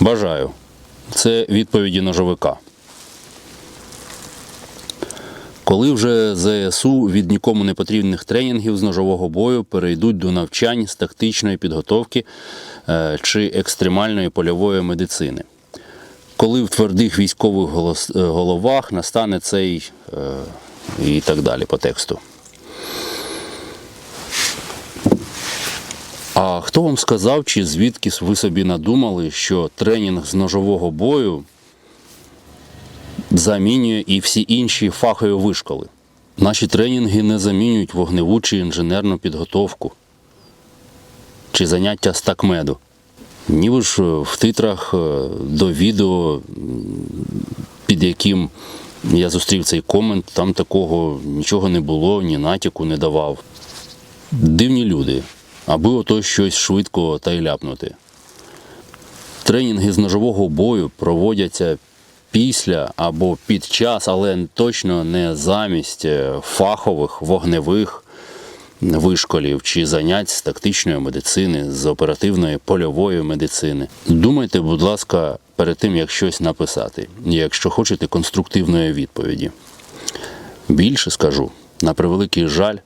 Бажаю. Це відповіді ножовика. Коли вже ЗСУ від нікому не потрібних тренінгів з ножового бою перейдуть до навчань з тактичної підготовки е, чи екстремальної польової медицини? Коли в твердих військових е, головах настане цей е, і так далі по тексту. А хто вам сказав, чи звідки ви собі надумали, що тренінг з ножового бою замінює і всі інші фахові вишколи? Наші тренінги не замінюють вогневу чи інженерну підготовку чи заняття з такмеду. Ніби ж е, в титрах е, до відео, під яким я зустрів цей комент, там такого нічого не було, ні натяку не давав. Дивні люди, аби ото щось швидко та й ляпнути. Тренінги з ножового бою проводяться після або під час, але точно не замість е, фахових вогневих вишколів чи занять з тактичної медицини, з оперативної польової медицини. Думайте, будь ласка, перед тим, як щось написати, якщо хочете конструктивної відповіді. Більше скажу, на превеликий жаль,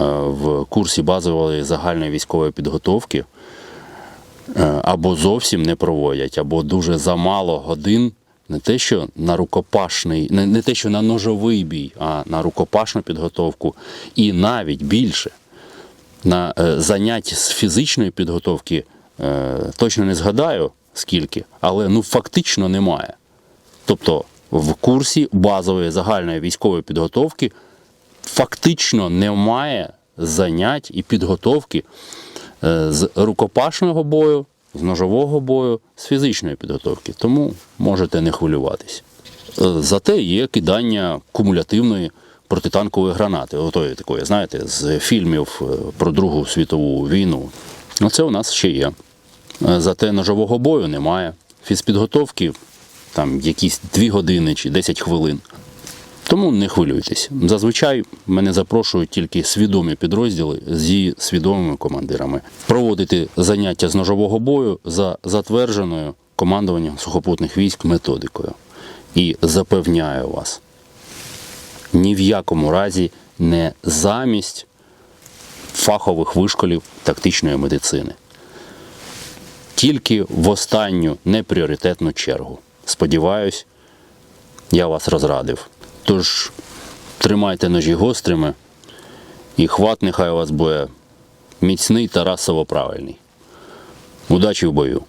в курсі базової загальної військової підготовки е, або зовсім не проводять, або дуже замало годин. Не те, що на рукопашний, не, не те, що на ножовий бій, а на рукопашну підготовку, і навіть більше на е, занять з фізичної підготовки е, точно не згадаю скільки, але ну фактично немає. Тобто в курсі базової загальної військової підготовки фактично немає занять і підготовки е, з рукопашного бою, з ножового бою, з фізичної підготовки. Тому можете не хвилюватись. Е, Зате є кидання кумулятивної протитанкової гранати, отої такої, знаєте, з фільмів е, про Другу світову війну. Оце у нас ще є. Зате ножового бою немає. Фізпідготовки там якісь 2 години чи 10 хвилин. Тому не хвилюйтесь. Зазвичай мене запрошують тільки свідомі підрозділи зі свідомими командирами проводити заняття з ножового бою за затвердженою командуванням сухопутних військ методикою. І запевняю вас, ні в якому разі не замість фахових вишколів тактичної медицини. Тільки в останню непріоритетну чергу. Сподіваюсь, я вас розрадив. Тож тримайте ножі гострими, і хват нехай у вас буде міцний та расово правильний. Удачі в бою!